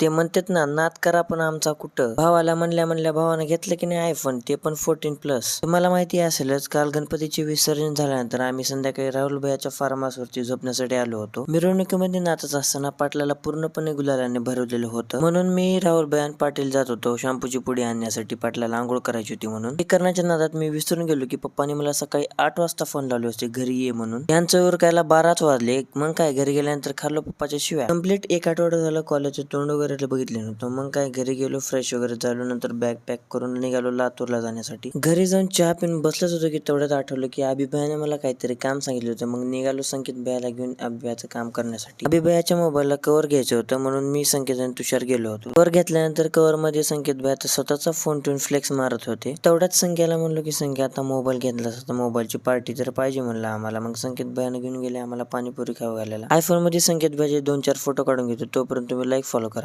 ते म्हणतात ना नात करा पण आमचा कुठं? भावाला म्हणल्या म्हणल्या भावानं घेतलं की नाही आयफोन ते पण फोर्टीन प्लस तुम्हाला माहिती असेलच काल गणपतीचे विसर्जन झाल्यानंतर आम्ही संध्याकाळी राहुल भयाच्या फार्म हाऊसवरती झोपण्यासाठी आलो होतो. मिरवणुकीमध्ये नाचत असताना पाटलाला पूर्णपणे गुलालाने भरवलेलं होतं. म्हणून मी राहुल भयान पाटील जात होतो. शॅम्पूची पुडी आणण्यासाठी पाटलाला आंघोळ करायची होती म्हणून. हे करण्याच्या नादात मी विसरून गेलो की पप्पानी मला सकाळी आठ वाजता फोन लावले होते घरी ये म्हणून. यांचं उरकायला बाराच वाजले. मग काय घरी गेल्यानंतर खाल्लो पप्पाच्या शिवाय. कंप्लीट एक आठवडा झालं कॉलेजचे तोंड वगैरे बघितले नव्हतं. मग काय घरी गेलो फ्रेश वगैरे झालो नंतर बॅग पॅक करून निघालो लातूरला जाण्यासाठी. घरी जाऊन चहा पिऊन बसलंच होतो की तेवढ्यात आठवलं की अभिभयाने मला काहीतरी काम सांगितलं होतं. मग निघालो संकेत भयाला घेऊन अभिभयाचं काम करण्यासाठी. अभिभयाच्या मोबाईलला कव्हर घ्यायचं होतं म्हणून मी संकेत आणि तुषार गेलो होतो. कव्हर घेतल्यानंतर कव्हरमध्ये संकेत भयाचा स्वतःचा फोन ठेवून फ्लेक्स मारत होते. तेवढ्याच संख्याला म्हणलो की संख्या आता मोबाईल घेतला असता मोबाईलची पार्टी तर पाहिजे म्हणलं आम्हाला. मग संकेत भयाने घेऊन गेले आम्हाला पाणीपुरी खाऊ घालायला. आयफोनमध्ये संकेत भयाचे दोन चार फोटो काढून घेतो. तोपर्यंत तुम्ही लाईक फॉलो करा.